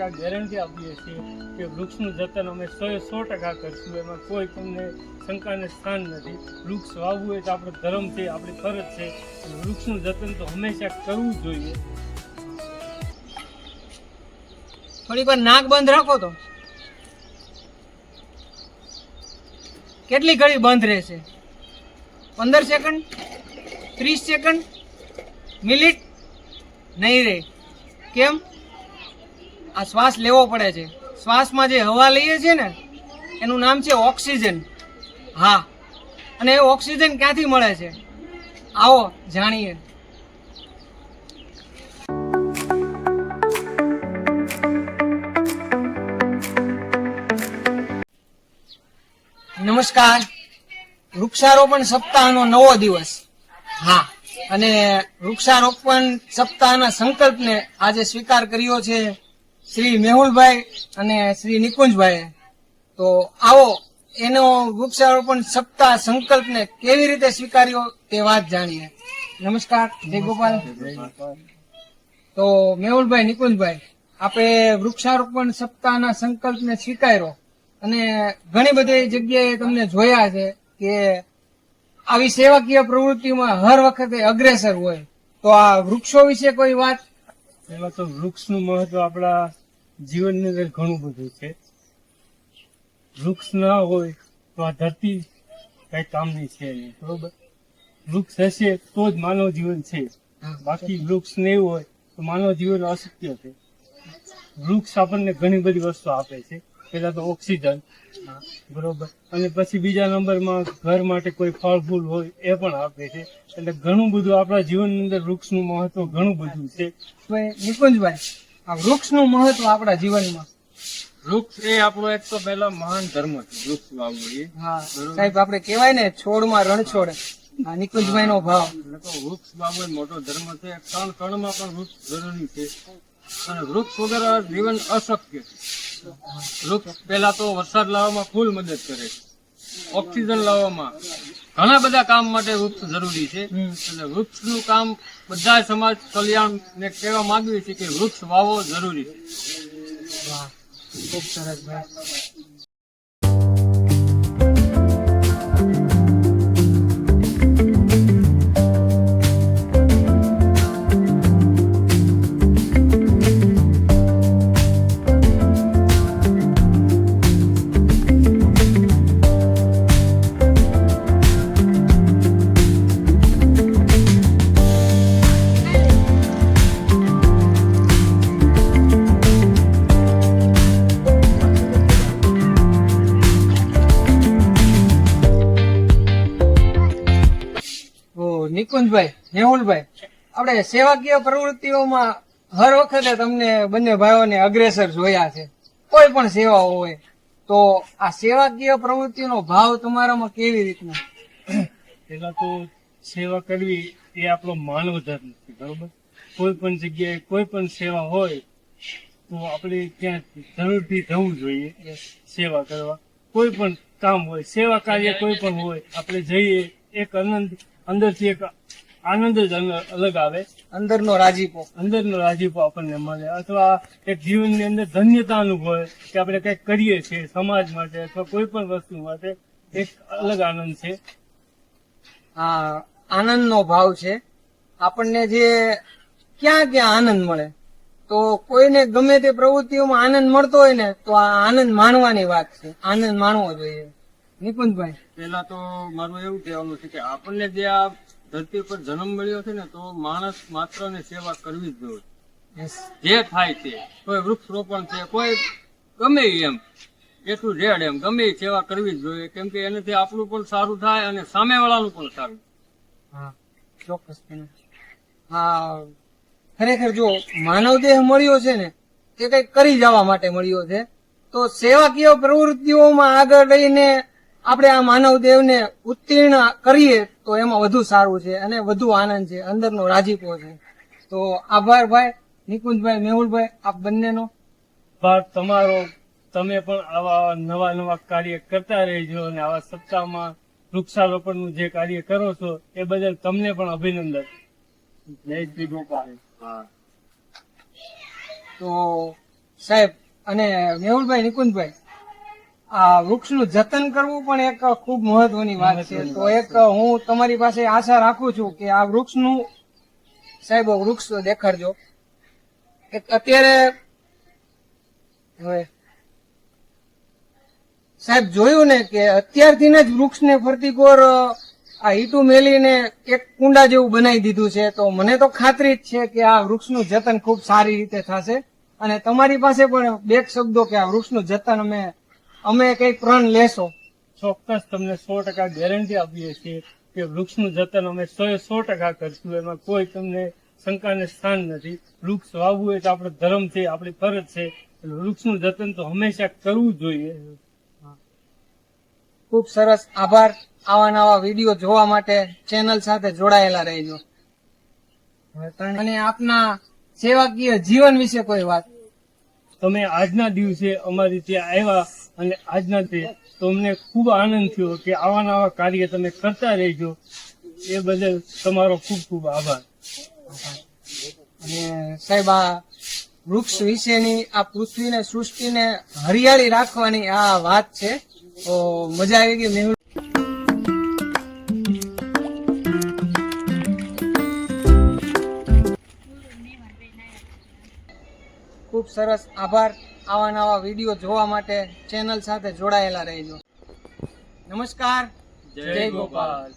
Guarantee આપીએ છીએ કે વૃક્ષનું જતન અમે સો સો ટકા કરશું. એમાં કોઈ તમને શંકાને સ્થાન નથી. વૃક્ષ વાવવું એ તો આપણો ધર્મ છે આપણી ફરજ છે. વૃક્ષનું જતન તો હંમેશા કરવું જોઈએ. થોડીક વાર નાક બંધ રાખો તો. કેટલી ઘડી બંધ રહેશે? પંદર સેકન્ડ ત્રીસ સેકન્ડ મિનિટ? નહીં રહે. કેમ? આ શ્વાસ લેવો પડે છે. શ્વાસમાં જે હવા લઈએ છીએ ને, એનું નામ છે ઓક્સિજન. હા. અને એ ઓક્સિજન ક્યાંથી મળે છે? આવો જાણીએ. નમસ્કાર. વૃક્ષારોપણ સપ્તાહનો નવો દિવસ. હા. અને વૃક્ષારોપણ સપ્તાહના સંકલ્પને આજે સ્વીકાર કર્યો છે શ્રી મેહુલભાઈ અને શ્રી નિકુંજભાઈ તો આવો, એનો વૃક્ષારોપણ સપ્તાહ સંકલ્પને કેવી રીતે સ્વીકાર્યો તે વાત જાણીએ. નમસ્કાર, જય ગોપાલ. તો મેહુલભાઈ, નિકુંજભાઈ આપણે વૃક્ષારોપણ સપ્તાહના સંકલ્પને સ્વીકાર્યો અને ઘણી બધી જગ્યાએ તમને જોયા છે કે આવી સેવાકીય પ્રવૃત્તિમાં હર વખતે અગ્રેસર હોય. તો આ વૃક્ષો વિશે કોઈ વાત એમાં તો વૃક્ષનું મહત્વ આપણા જીવનની અંદર ઘણું બધું છે. વૃક્ષ ના હોય તો આ ધરતી કઈ કામની છે નહીં બરોબર? વૃક્ષ હશે તો જ માનવ જીવન છે. બાકી વૃક્ષ નહીં હોય તો માનવ જીવન અશક્ય છે. વૃક્ષ આપણને ઘણી બધી વસ્તુ આપે છે. પેલા તો ઓક્સિજન બરોબર. અને પછી બીજા નંબરમાં ઘર માટે કોઈ ફળ ફૂલ હોય એ પણ આપે છે. એટલે ઘણું બધું આપણા જીવનની અંદર વૃક્ષનું મહત્વ ઘણું બધું છે. નિકુંજભાઈ આ વૃક્ષનું મહત્વ આપણા જીવનમાં? વૃક્ષ એ આપણો એક તો પહેલા મહાન ધર્મ છે વૃક્ષ વાવવું એ. હા સાહેબ આપણે કહેવાય ને છોડમાં રણછોડ. નિકુંજભાઈ નો ભાવ. વૃક્ષ બાબત મોટો ધર્મ છે. કણ કણમાં પણ વૃક્ષ જરૂરી છે. અને વૃક્ષ વગર જીવન અશક્ય વૃક્ષ પહેલા તો વરસાદ લાવવામાં ફૂલ મદદ કરે છે. ઓક્સિજન લાવવામાં ઘણા બધા કામ માટે વૃક્ષ જરૂરી છે. અને એટલે વૃક્ષનું કામ બધા સમાજ કલ્યાણ ને કહેવા માંગીએ છીએ કે વૃક્ષ વાવો જરૂરી છે. ખૂબ સરસ ભાઈ નિકુંજભાઈ મેહુલભાઈ. આપણે સેવાકીય પ્રવૃત્તિઓમાં હર વખતે તમને બંને ભાઈઓને અગ્રેસર જોયા છે. કોઈ પણ સેવા હોય તો આ સેવાકીય પ્રવૃત્તિનો ભાવ તમારામાં કેવી રીતના? પેલા તો સેવા કરવી એ આપણો માનવ ધર્મ છે બરોબર? કોઈ પણ જગ્યાએ કોઈ પણ સેવા હોય તો આપણે ત્યાં જરૂરથી જવું જોઈએ સેવા કરવા. કોઈ પણ કામ હોય સેવા કાર્ય કોઈ પણ હોય આપણે જઈએ એક આનંદ અંદરથી એક આનંદ જ અલગ આવે. અંદરનો રાજીપો. અંદરનો રાજીપો આપણને મળે. અથવા એક જીવનની અંદર ધન્યતા અનુભવે કે આપણે કંઈક કરીએ છીએ સમાજ માટે અથવા કોઈ પણ વસ્તુ માટે એક અલગ આનંદ છે. આ આનંદનો ભાવ છે. આપણને જે ક્યાં ક્યાં આનંદ મળે. તો કોઈને ગમે તે પ્રવૃત્તિઓમાં આનંદ મળતો હોય ને તો આ આનંદ માણવાની વાત છે. આનંદ માણવો જોઈએ. નિકુંજભાઈ પેલા તો મારું એવું કહેવાનું છે કે આપણને જે આ ધરતી પર જન્મ મળ્યો છે ને તો માણસ માત્ર ને સેવા કરવી જ જોઈએ. જે થાય છે કોઈ વૃક્ષ રોપણ છે કોઈ ગમે એમ એટલું રેડ એમ ગમે સેવા કરવી જ જોઈએ. કેમ કે એનાથી આપણું પણ સારું થાય અને સામેવાળાનું પણ સારું. હા ચોક્કસ હા ખરેખર જો માનવ દેહ મળ્યો છે ને તે કંઈક કરી જવા માટે મળ્યો છે તો સેવાકીય પ્રવૃત્તિઓમાં આગળ લઈને આપણે આ માનવ દેવને ઉત્તીર્ણ કરીએ તો એમાં વધુ સારું છે અને વધુ આનંદ છે અંદરનો રાજીપો છે. તો આભાર ભાઈ નિકુંજભાઈ મેહુલભાઈ આપ બંનેનો. ભાર તમારો. તમે પણ આવા નવા નવા કાર્ય કરતા રહેજો અને આવા સપ્તાહમાં વૃક્ષારોપણનું જે કાર્ય કરો છો એ બદલ તમને પણ અભિનંદન. જય શ્રી ગોપાલ. તો સાહેબ અને મેહુલભાઈ નિકુંજભાઈ આ વૃક્ષનું જતન કરવું પણ એક ખૂબ મહત્વની વાત છે. તો એક હું તમારી પાસે આશા રાખું છું કે આ વૃક્ષનું, સાહેબ વૃક્ષ દેખાડજો. એક અત્યારે, હવે, સાહેબ, જોયું ને કે અત્યારથી જ વૃક્ષને ફરતી કોર આ ઈટું મેલીને એક કુંડા જેવું બનાવી દીધું છે. તો મને તો ખાતરી જ છે કે આ વૃક્ષનું જતન ખૂબ સારી રીતે થશે. અને તમારી પાસે પણ બે શબ્દો કે આ વૃક્ષનું જતન અમે અમે કઈ પ્રણ લેશો. ચોક્કસ તમને સો ટકા ગેરંટી આપીએ છીએ કે વૃક્ષનું જતન અમે સો સો ટકા કરશું. એમાં કોઈ તમને શંકાને સ્થાન નથી. વૃક્ષ વાવવું એ તો આપણો ધર્મ છે આપણી ફરજ છે. એટલે વૃક્ષનું જતન તો હંમેશા કરવું જોઈએ. ખૂબ સરસ આભાર. આવા નવા વીડિયો જોવા માટે ચેનલ સાથે જોડાયેલા રહેજો. અને આપના સેવાકીય જીવન વિશે કોઈ વાત? તમે આજના દિવસે અમારી ત્યાં આવ્યા અને આજના તે અમને ખૂબ આનંદ થયો કે આવા નવા કાર્ય તમે કરતા રહેજો. એ બદલ તમારો ખૂબ ખૂબ આભાર. અને સાહેબ, આ વૃક્ષ વિશેની, આ પૃથ્વીને, સૃષ્ટિને હરિયાળી રાખવાની આ વાત છે. તો મજા આવી ગઈ મેં ખૂબ સરસ આભાર. આવા નવા વીડિયો જોવા માટે ચેનલ સાથે જોડાયેલા રહેજો. નમસ્કાર. જય ગોપાલ.